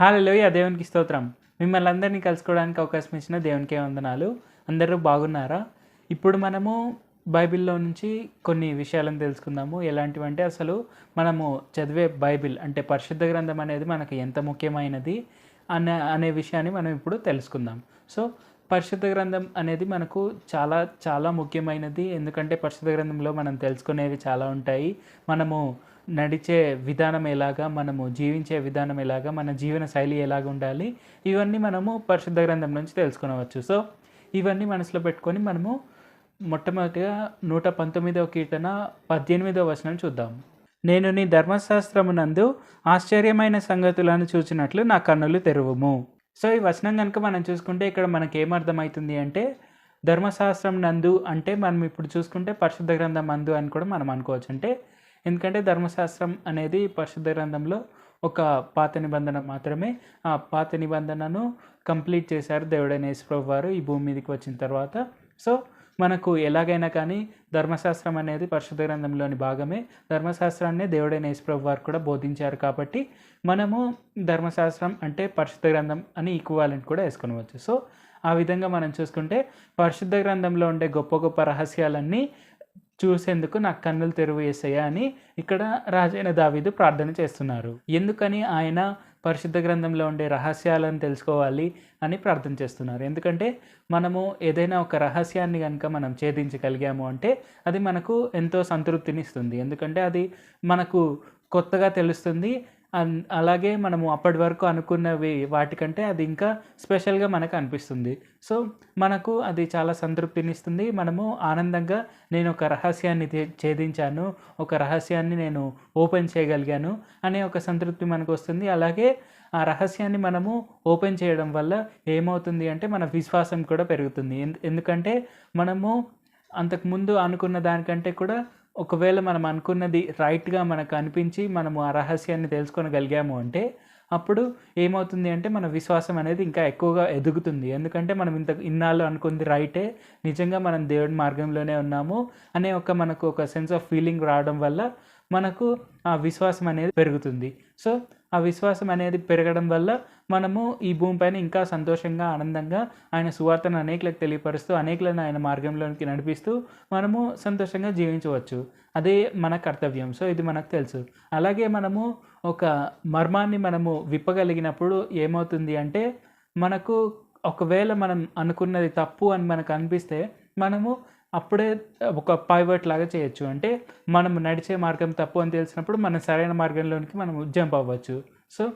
హాలలోయ దేవునికి స్తోత్రం. మిమ్మల్ని అందరినీ కలుసుకోవడానికి అవకాశం ఇచ్చిన దేవునికే వందనాలు. అందరూ బాగున్నారా? ఇప్పుడు మనము బైబిల్లో నుంచి కొన్ని విషయాలను తెలుసుకుందాము. ఎలాంటివంటే అసలు మనము చదివే బైబిల్ అంటే పరిశుద్ధ గ్రంథం అనేది మనకు ఎంత ముఖ్యమైనది అనే అనే విషయాన్ని మనం ఇప్పుడు తెలుసుకుందాం. సో పరిశుద్ధ గ్రంథం అనేది మనకు చాలా చాలా ముఖ్యమైనది. ఎందుకంటే పరిశుద్ధ గ్రంథంలో మనం తెలుసుకునేవి చాలా ఉంటాయి. మనము నడిచే విధానం ఎలాగా మనము జీవించే విధానం ఎలాగా మన జీవన శైలి ఎలాగ ఉండాలి ఇవన్నీ మనము పరిశుద్ధ గ్రంథం నుంచి తెలుసుకునవచ్చు. సో ఇవన్నీ మనసులో పెట్టుకొని మనము మొట్టమొదటిగా నూట పంతొమ్మిదవ కీర్తన పద్దెనిమిదవ వచనం చూద్దాం. నేను నీ ధర్మశాస్త్రమునందు ఆశ్చర్యమైన సంగతులను చూచినట్లు నా కన్నులు తెరువుము. సో ఈ వచనం కనుక మనం చూసుకుంటే ఇక్కడ మనకి ఏమర్థమవుతుంది అంటే ధర్మశాస్త్రం నందు అంటే మనం ఇప్పుడు చూసుకుంటే పరిశుద్ధ గ్రంథం అందు అని కూడా మనం అనుకోవచ్చు. అంటే ఎందుకంటే ధర్మశాస్త్రం అనేది పరిశుద్ధ గ్రంథంలో ఒక పాత నిబంధన మాత్రమే. ఆ పాత నిబంధనను కంప్లీట్ చేశారు దేవుడైన యేసుప్రభు వారు ఈ భూమి మీదకి వచ్చిన తర్వాత. సో మనకు ఎలాగైనా కానీ ధర్మశాస్త్రం అనేది పరిశుద్ధ గ్రంథంలోని భాగమే. ధర్మశాస్త్రాన్ని దేవుడైన యేసుప్రభు వారు కూడా బోధించారు కాబట్టి మనము ధర్మశాస్త్రం అంటే పరిశుద్ధ గ్రంథం అని ఈక్వాలెంట్ కూడా వేసుకునవచ్చు. సో ఆ విధంగా మనం చూసుకుంటే పరిశుద్ధ గ్రంథంలో ఉండే గొప్ప గొప్ప రహస్యాలన్నీ చూసేందుకు నా కన్నులు తెరువు వేసాయా అని ఇక్కడ రాజైన దావీదు ప్రార్థన చేస్తున్నారు. ఎందుకని ఆయన పరిశుద్ధ గ్రంథంలో ఉండే రహస్యాలను తెలుసుకోవాలి అని ప్రార్థన చేస్తున్నారు. ఎందుకంటే మనము ఏదైనా ఒక రహస్యాన్ని కనుక మనం ఛేదించగలిగాము అంటే అది మనకు ఎంతో సంతృప్తిని ఇస్తుంది. ఎందుకంటే అది మనకు కొత్తగా తెలుస్తుంది. అలాగే మనము అప్పటి వరకు అనుకున్నవి వాటికంటే అది ఇంకా స్పెషల్గా మనకు అనిపిస్తుంది. సో మనకు అది చాలా సంతృప్తిని ఇస్తుంది మనము ఆనందంగా నేను ఒక రహస్యాన్ని ఛేదించాను ఒక రహస్యాన్ని నేను ఓపెన్ చేయగలిగాను అనే ఒక సంతృప్తి మనకు వస్తుంది అలాగే ఆ రహస్యాన్ని మనము ఓపెన్ చేయడం వల్ల ఏమవుతుంది అంటే మన విశ్వాసం కూడా పెరుగుతుంది. ఎందుకంటే మనము అంతకుముందు అనుకున్న దానికంటే కూడా ఒకవేళ మనం అనుకున్నది రైట్గా మనకు అనిపించి మనము ఆ రహస్యాన్ని తెలుసుకోగలిగాము అంటే అప్పుడు ఏమవుతుంది అంటే మన విశ్వాసం అనేది ఇంకా ఎక్కువగా ఎదుగుతుంది. ఎందుకంటే మనం ఇంత ఇన్నాళ్ళు అనుకుంది రైటే నిజంగా మనం దేవుడి మార్గంలోనే ఉన్నాము అనే ఒక మనకు ఒక సెన్స్ ఆఫ్ ఫీలింగ్ రావడం వల్ల మనకు ఆ విశ్వాసం అనేది పెరుగుతుంది. సో ఆ విశ్వాసం అనేది పెరగడం వల్ల మనము ఈ భూమిపైన ఇంకా సంతోషంగా ఆనందంగా ఆయన సువార్తను అనేకులకు తెలియపరుస్తూ అనేకులను ఆయన మార్గంలోనికి నడిపిస్తూ మనము సంతోషంగా జీవించవచ్చు. అదే మన కర్తవ్యం. సో ఇది మనకు తెలుసు. అలాగే మనము ఒక మర్మాన్ని మనము విప్పగలిగినప్పుడు ఏమవుతుంది అంటే మనకు ఒకవేళ మనం అనుకున్నది తప్పు అని మనకు అనిపిస్తే మనము అప్పుడే ఒక పైవర్ట్ లాగా చేయొచ్చు. అంటే మనం నడిచే మార్గం తప్పు అని తెలిసినప్పుడు మనం సరైన మార్గంలోనికి మనం జంప్ అవ్వచ్చు. సో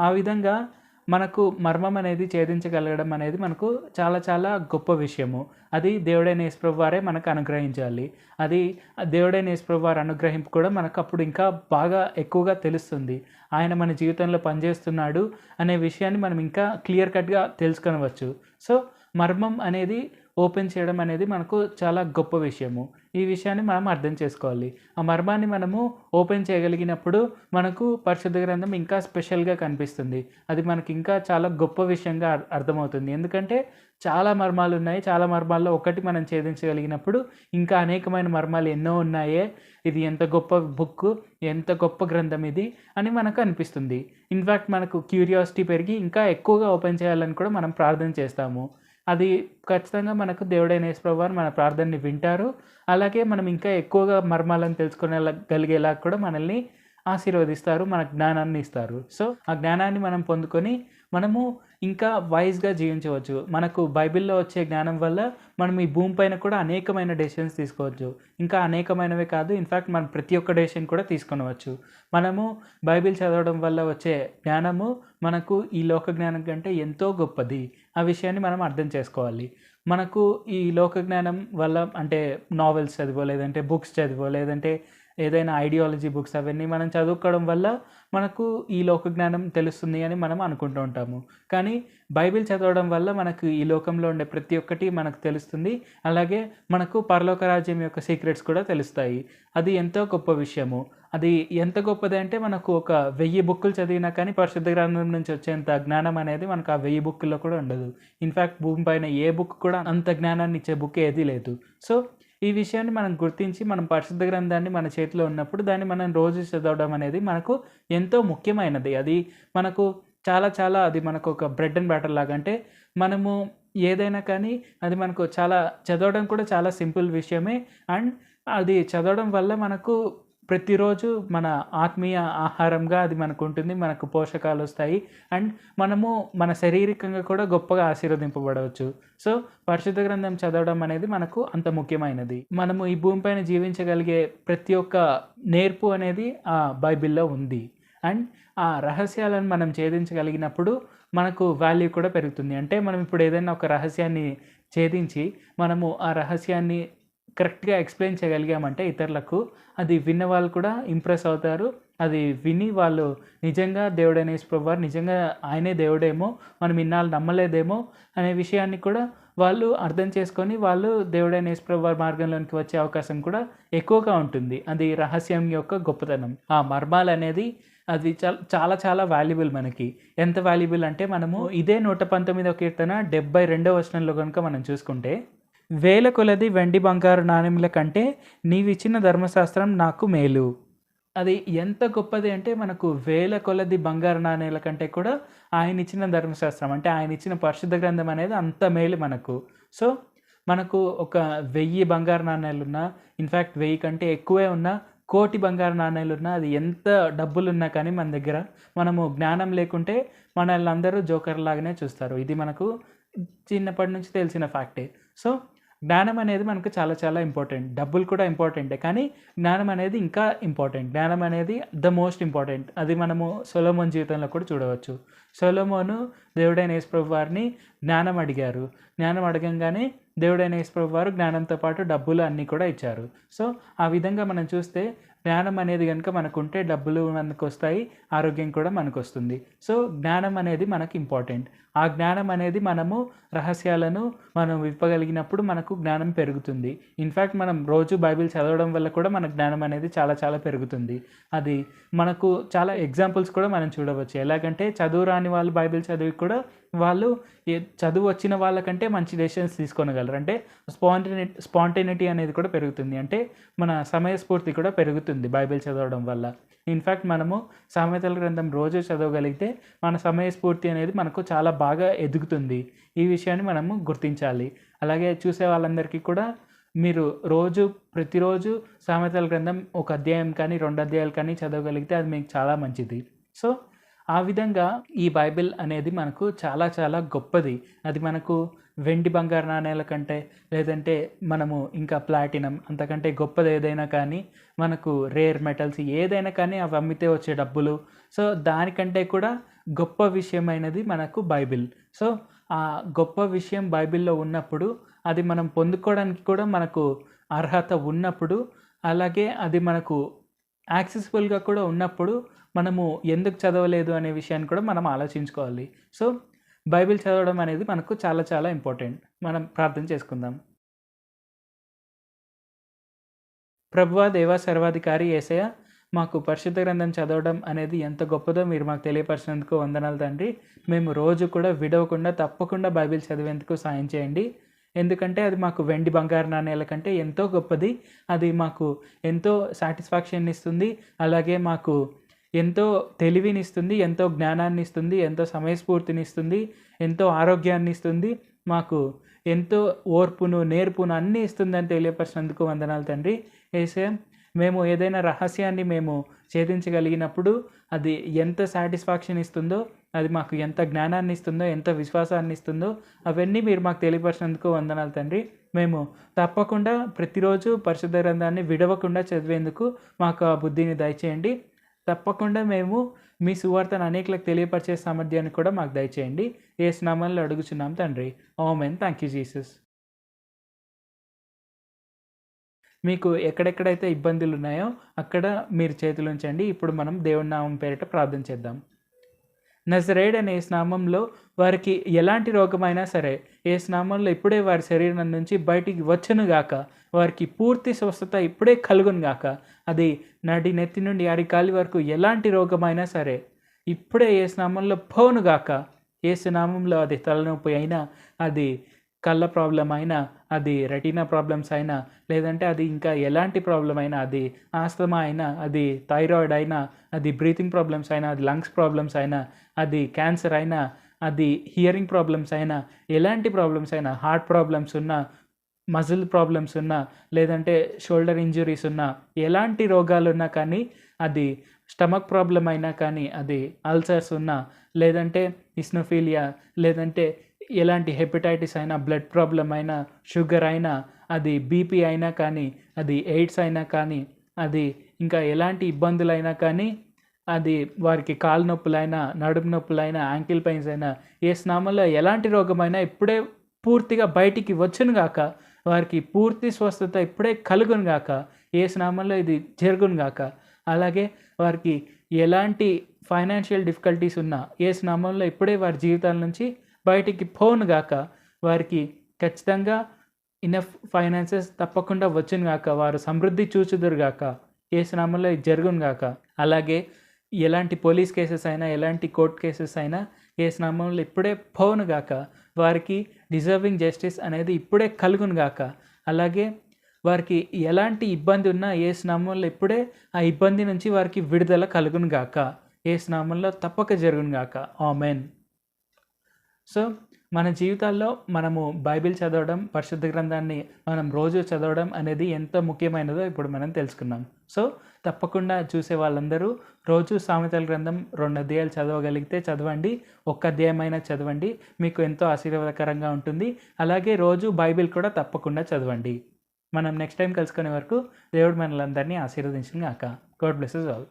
ఆ విధంగా మనకు మర్మం అనేది ఛేదించగలగడం అనేది మనకు చాలా చాలా గొప్ప విషయము. అది దేవుడైన యేసుప్రభు వారే మనకు అనుగ్రహించాలి. అది దేవుడైన యేసుప్రభు వారి అనుగ్రహింపు కూడా మనకు అప్పుడు ఇంకా బాగా ఎక్కువగా తెలుస్తుంది. ఆయన మన జీవితంలో పనిచేస్తున్నాడు అనే విషయాన్ని మనం ఇంకా క్లియర్ కట్గా తెలుసుకొనవచ్చు. సో మర్మం అనేది ఓపెన్ చేయడం అనేది మనకు చాలా గొప్ప విషయము. ఈ విషయాన్ని మనం అర్థం చేసుకోవాలి. ఆ మర్మాన్ని మనము ఓపెన్ చేయగలిగినప్పుడు మనకు పరిశుద్ధ గ్రంథం ఇంకా స్పెషల్గా కనిపిస్తుంది. అది మనకి ఇంకా చాలా గొప్ప విషయంగా అర్థమవుతుంది. ఎందుకంటే చాలా మర్మాలు ఉన్నాయి. చాలా మర్మాల్లో ఒకటి మనం ఛేదించగలిగినప్పుడు ఇంకా అనేకమైన మర్మాలు ఎన్నో ఉన్నాయే. ఇది ఎంత గొప్ప బుక్ ఎంత గొప్ప గ్రంథం ఇది అని మనకు అనిపిస్తుంది. ఇన్ఫ్యాక్ట్ మనకు క్యూరియాసిటీ పెరిగి ఇంకా ఎక్కువగా ఓపెన్ చేయాలని కూడా మనం ప్రార్థన చేస్తాము. అది ఖచ్చితంగా మనకు దేవుడైన యేసుప్రభు వారు మన ప్రార్థనని వింటారు. అలాగే మనం ఇంకా ఎక్కువగా మర్మాలను తెలుసుకునేగలిగేలా కూడా మనల్ని ఆశీర్వదిస్తారు మన జ్ఞానాన్ని ఇస్తారు. సో ఆ జ్ఞానాన్ని మనం పొందుకొని మనము ఇంకా వైజ్గా జీవించవచ్చు. మనకు బైబిల్లో వచ్చే జ్ఞానం వల్ల మనం ఈ భూమి పైన కూడా అనేకమైన డెసిషన్స్ తీసుకోవచ్చు. ఇంకా అనేకమైనవే కాదు ఇన్ఫ్యాక్ట్ మనం ప్రతి ఒక్క డెసిషన్ కూడా తీసుకొనవచ్చు. మనము బైబిల్ చదవడం వల్ల వచ్చే జ్ఞానము మనకు ఈ లోక జ్ఞానం కంటే ఎంతో గొప్పది. ఆ విషయాన్ని మనం అర్థం చేసుకోవాలి. మనకు ఈ లోక జ్ఞానం వల్ల అంటే నావెల్స్ చదివో లేదంటే బుక్స్ చదివో లేదంటే ఏదైనా ఐడియాలజీ బుక్స్ అవన్నీ మనం చదువుకోవడం వల్ల మనకు ఈ లోక జ్ఞానం తెలుస్తుంది అని మనం అనుకుంటూ ఉంటాము. కానీ బైబిల్ చదవడం వల్ల మనకు ఈ లోకంలో ఉండే ప్రతి ఒక్కటి మనకు తెలుస్తుంది. అలాగే మనకు పరలోక రాజ్యం యొక్క సీక్రెట్స్ కూడా తెలుస్తాయి. అది ఎంతో గొప్ప విషయము. అది ఎంత గొప్పది అంటే మనకు ఒక వెయ్యి బుక్కులు చదివినా కానీ పరిశుద్ధ గ్రంథం నుంచి వచ్చేంత జ్ఞానం అనేది మనకు ఆ వెయ్యి బుక్కుల్లో కూడా ఉండదు. ఇన్ఫ్యాక్ట్ భూమి పైన ఏ బుక్ కూడా అంత జ్ఞానాన్ని ఇచ్చే బుక్ ఏది లేదు. సో ఈ విషయాన్ని మనం గుర్తించి మనం పరిశుద్ధ గ్రంథాన్ని మన చేతిలో ఉన్నప్పుడు దాన్ని మనం రోజు చదవడం అనేది మనకు ఎంతో ముఖ్యమైనది. అది మనకు చాలా చాలా అది మనకు ఒక బ్రెడ్ అండ్ బ్యాటర్ లాగా. అంటే మనము ఏదైనా కానీ అది మనకు చాలా చదవడం కూడా చాలా సింపుల్ విషయమే. అండ్ అది చదవడం వల్ల మనకు ప్రతిరోజు మన ఆత్మీయ ఆహారంగా అది మనకు ఉంటుంది మనకు పోషకాలు వస్తాయి. అండ్ మనము మన శారీరకంగా కూడా గొప్పగా ఆశీర్వదింపబడవచ్చు. సో పరిశుద్ధ గ్రంథం చదవడం అనేది మనకు అంత ముఖ్యమైనది. మనము ఈ భూమిపైన జీవించగలిగే ప్రతి ఒక్క నేర్పు అనేది ఆ బైబిల్లో ఉంది. అండ్ ఆ రహస్యాలను మనం ఛేదించగలిగినప్పుడు మనకు వాల్యూ కూడా పెరుగుతుంది. అంటే మనం ఇప్పుడు ఏదైనా ఒక రహస్యాన్ని ఛేదించి మనము ఆ రహస్యాన్ని కరెక్ట్గా ఎక్స్ప్లెయిన్ చేయగలిగామంటే ఇతరులకు అది విన్న వాళ్ళు కూడా ఇంప్రెస్ అవుతారు. అది విని వాళ్ళు నిజంగా దేవుడైన ప్రభువారు నిజంగా ఆయనే దేవుడేమో మనం ఇన్నాళ్ళు నమ్మలేదేమో అనే విషయాన్ని కూడా వాళ్ళు అర్థం చేసుకొని వాళ్ళు దేవుడైన యేసుప్రభువారి మార్గంలోనికి వచ్చే అవకాశం కూడా ఎక్కువగా ఉంటుంది. అది రహస్యం యొక్క గొప్పతనం. ఆ మర్మాలు అనేది అది చాలా చాలా చాలా వాల్యుబుల్ మనకి. ఎంత వాల్యుబుల్ అంటే మనము ఇదే నూట పంతొమ్మిదో కీర్తన డెబ్బై రెండో వచనంలో కనుక మనం చూసుకుంటే వేల కొలది వెండి బంగారు నాణ్యముల కంటే నీవిచ్చిన ధర్మశాస్త్రం నాకు మేలు. అది ఎంత గొప్పది అంటే మనకు వేల కొలది బంగారు నాణ్యాల కంటే కూడా ఆయన ఇచ్చిన ధర్మశాస్త్రం అంటే ఆయన ఇచ్చిన పరిశుద్ధ గ్రంథం అనేది అంత మేలు మనకు. సో మనకు ఒక వెయ్యి బంగారు నాణ్యాలు ఉన్నా ఇన్ఫ్యాక్ట్ వెయ్యి కంటే ఎక్కువే ఉన్నా కోటి బంగారు నాణ్యాలు ఉన్నా అది ఎంత డబ్బులు ఉన్నా కానీ మన దగ్గర మనము జ్ఞానం లేకుంటే మనల్ని అందరూ జోకర్ లాగానే చూస్తారు. ఇది మనకు చిన్నప్పటి నుంచి తెలిసిన ఫ్యాక్టే. సో జ్ఞానం అనేది మనకు చాలా చాలా ఇంపార్టెంట్. డబ్బులు కూడా ఇంపార్టెంటే. కానీ జ్ఞానం అనేది ఇంకా ఇంపార్టెంట్. జ్ఞానం అనేది ద మోస్ట్ ఇంపార్టెంట్. అది మనము సొలోమోన్ జీవితంలో కూడా చూడవచ్చు. సొలోమోను దేవుడైన యేసుప్రభు వారిని జ్ఞానం అడిగారు. జ్ఞానం అడగంగానే దేవుడైన యేసుప్రభు వారు జ్ఞానంతో పాటు డబ్బులు అన్నీ కూడా ఇచ్చారు. సో ఆ విధంగా మనం చూస్తే జ్ఞానం అనేది కనుక మనకు ఉంటే డబ్బులు మనకు వస్తాయి ఆరోగ్యం కూడా మనకు వస్తుంది సో జ్ఞానం అనేది మనకు ఇంపార్టెంట్. ఆ జ్ఞానం అనేది మనము రహస్యాలను మనం విప్పగలిగినప్పుడు మనకు జ్ఞానం పెరుగుతుంది. ఇన్ఫ్యాక్ట్ మనం రోజు బైబిల్ చదవడం వల్ల కూడా మన జ్ఞానం అనేది చాలా చాలా పెరుగుతుంది. అది మనకు చాలా ఎగ్జాంపుల్స్ కూడా మనం చూడవచ్చు. ఎలాగంటే చదువు రాని వాళ్ళు బైబిల్ చదివి కూడా వాళ్ళు చదువు వచ్చిన వాళ్ళకంటే మంచి డెసిషన్స్ తీసుకోగలరు అంటే స్పాంటినిటీ స్పాంటేనిటీ అనేది కూడా పెరుగుతుంది. అంటే మన సమయస్ఫూర్తి కూడా పెరుగుతుంది బైబిల్ చదవడం వల్ల. ఇన్ఫ్యాక్ట్ మనము సామెతల గ్రంథం రోజు చదవగలిగితే మన సమయస్ఫూర్తి అనేది మనకు చాలా బాగా ఎదుగుతుంది. ఈ విషయాన్ని మనము గుర్తించాలి. అలాగే చూసే వాళ్ళందరికీ కూడా మీరు రోజు ప్రతిరోజు సామెతల గ్రంథం ఒక అధ్యాయం కానీ రెండు అధ్యాయాలు కానీ చదవగలిగితే అది మీకు చాలా మంచిది. సో ఆ విధంగా ఈ బైబిల్ అనేది మనకు చాలా చాలా గొప్పది. అది మనకు వెండి బంగారు నాణ్యాల కంటే లేదంటే మనము ఇంకా ప్లాటినం అంతకంటే గొప్పది ఏదైనా కానీ మనకు రేర్ మెటల్స్ ఏదైనా కానీ అవి అమ్మితే వచ్చే డబ్బులు. సో దానికంటే కూడా గొప్ప విషయమైనది మనకు బైబిల్. సో ఆ గొప్ప విషయం బైబిల్లో ఉన్నప్పుడు అది మనం పొందుకోవడానికి కూడా మనకు అర్హత ఉన్నప్పుడు అలాగే అది మనకు యాక్సెసిబుల్గా కూడా ఉన్నప్పుడు మనము ఎందుకు చదవలేదు అనే విషయాన్ని కూడా మనం ఆలోచించుకోవాలి. సో బైబిల్ చదవడం అనేది మనకు చాలా చాలా ఇంపార్టెంట్. మనం ప్రార్థన చేసుకుందాం. ప్రభువా దేవా సర్వాధికారి ఏసయ మాకు పరిశుద్ధ గ్రంథం చదవడం అనేది ఎంత గొప్పదో మీరు మాకు తెలియపరిచినందుకు వందనాలు తండ్రి. మేము రోజు కూడా విడవకుండా తప్పకుండా బైబిల్ చదివేందుకు సాయం చేయండి. ఎందుకంటే అది మాకు వెండి బంగారు నాణ్యాల కంటే ఎంతో గొప్పది. అది మాకు ఎంతో సాటిస్ఫాక్షన్ ఇస్తుంది అలాగే మాకు ఎంతో తెలివినిస్తుంది ఎంతో జ్ఞానాన్ని ఇస్తుంది ఎంతో సమయస్ఫూర్తినిస్తుంది ఎంతో ఆరోగ్యాన్ని ఇస్తుంది మాకు ఎంతో ఓర్పును నేర్పును అన్నీ ఇస్తుందని తెలియపరిచినందుకు వందనాలు తండ్రి. ఏసే మేము ఏదైనా రహస్యాన్ని మేము ఛేదించగలిగినప్పుడు అది ఎంత సాటిస్ఫాక్షన్ ఇస్తుందో అది మాకు ఎంత జ్ఞానాన్ని ఇస్తుందో ఎంత విశ్వాసాన్ని ఇస్తుందో అవన్నీ మీరు మాకు తెలియపరిచినందుకు వందనాలు తండ్రి. మేము తప్పకుండా ప్రతిరోజు పరిశుద్ధ గ్రంథాన్ని విడవకుండా చదివేందుకు మాకు ఆ బుద్ధిని దయచేయండి. తప్పకుండా మేము మీ సువార్తను అనేకలకు తెలియపరిచే సామర్థ్యాన్ని కూడా మాకు దయచేయండి. ఏ స్నామంలో అడుగుచున్నాం తండ్రి. Amen thank you Jesus. మీకు ఎక్కడెక్కడైతే ఇబ్బందులు ఉన్నాయో అక్కడ మీరు చేతులు ఉంచండి. ఇప్పుడు మనం దేవుడి నామం పేరిట ప్రార్థన చేద్దాం. నజరేడ్ అనే స్నామంలో వారికి ఎలాంటి రోగమైనా సరే ఏ స్నామంలో ఇప్పుడే వారి శరీరం నుంచి బయటికి వచ్చును గాక వారికి పూర్తి స్వస్థత ఇప్పుడే కలుగును గాక అది నడి నెత్తి నుండి అరికాలి వరకు ఎలాంటి రోగమైనా సరే ఇప్పుడే ఏ స్నామంలో పోను గాక ఏ స్నామంలో అది తలనొప్పి అయినా అది కళ్ళ ప్రాబ్లం అయినా అది రెటీనా ప్రాబ్లమ్స్ అయినా లేదంటే అది ఇంకా ఎలాంటి ప్రాబ్లం అయినా అది ఆస్తమా అయినా అది థైరాయిడ్ అయినా అది బ్రీతింగ్ ప్రాబ్లమ్స్ అయినా అది లంగ్స్ ప్రాబ్లమ్స్ అయినా అది క్యాన్సర్ అయినా అది హియరింగ్ ప్రాబ్లమ్స్ అయినా ఎలాంటి ప్రాబ్లమ్స్ అయినా హార్ట్ ప్రాబ్లమ్స్ ఉన్నా మజిల్ ప్రాబ్లమ్స్ ఉన్నా లేదంటే షోల్డర్ ఇంజురీస్ ఉన్నా ఎలాంటి రోగాలు ఉన్నా కానీ అది స్టమక్ ప్రాబ్లం అయినా కానీ అది అల్సర్స్ ఉన్నా లేదంటే ఇస్నోఫీలియా లేదంటే ఎలాంటి హెపటైటిస్ అయినా బ్లడ్ ప్రాబ్లం అయినా షుగర్ అయినా అది బీపీ అయినా కానీ అది ఎయిడ్స్ అయినా కానీ అది ఇంకా ఎలాంటి ఇబ్బందులైనా కానీ అది వారికి కాలు నొప్పులైనా నడుము నొప్పులైనా యాంకిల్ పెయిన్స్ అయినా ఏ స్నామంలో ఎలాంటి రోగమైనా ఇప్పుడే పూర్తిగా బయటికి వచ్చును గాక వారికి పూర్తి స్వస్థత ఇప్పుడే కలుగును గాక ఏ స్నామంలో ఇది జరుగును గాక అలాగే వారికి ఎలాంటి ఫైనాన్షియల్ డిఫికల్టీస్ ఉన్నా ఏ స్నామంలో ఇప్పుడే వారి జీవితాల నుంచి బయటికి పోను గాక వారికి ఖచ్చితంగా ఇనఫ్ ఫైనాన్సెస్ తప్పకుండా వచ్చును గాక వారు సమృద్ధి చూచుదురు గాక ఏ స్నామంలో ఇది జరుగును గాక. అలాగే ఎలాంటి పోలీస్ కేసెస్ అయినా ఎలాంటి కోర్ట్ కేసెస్ అయినా ఏ స్నామంలో ఇప్పుడే పోను గాక వారికి డిజర్వింగ్ జస్టిస్ అనేది ఇప్పుడే కలుగును గాక. అలాగే వారికి ఎలాంటి ఇబ్బంది ఉన్నా ఏ స్నామంలో ఇప్పుడే ఆ ఇబ్బంది నుంచి వారికి విడుదల కలుగును గాక. ఏ స్నామంలో తప్పక జరుగును గాక. ఆమెన్. సో మన జీవితాల్లో మనము బైబిల్ చదవడం పరిశుద్ధ గ్రంథాన్ని మనం రోజు చదవడం అనేది ఎంత ముఖ్యమైనదో ఇప్పుడు మనం తెలుసుకున్నాం సో తప్పకుండా చూసే వాళ్ళందరూ రోజు సామెతల గ్రంథం రెండు అధ్యాయాలు చదవగలిగితే చదవండి ఒక్క అధ్యాయమైనా చదవండి మీకు ఎంతో ఆశీర్వాదకరంగా ఉంటుంది. అలాగే రోజు బైబిల్ కూడా తప్పకుండా చదవండి. మనం నెక్స్ట్ టైం కలుసుకునే వరకు దేవుడు మనలందరినీ ఆశీర్వదించిన గాక గాడ్ బ్లెస్సెస్ ఆల్.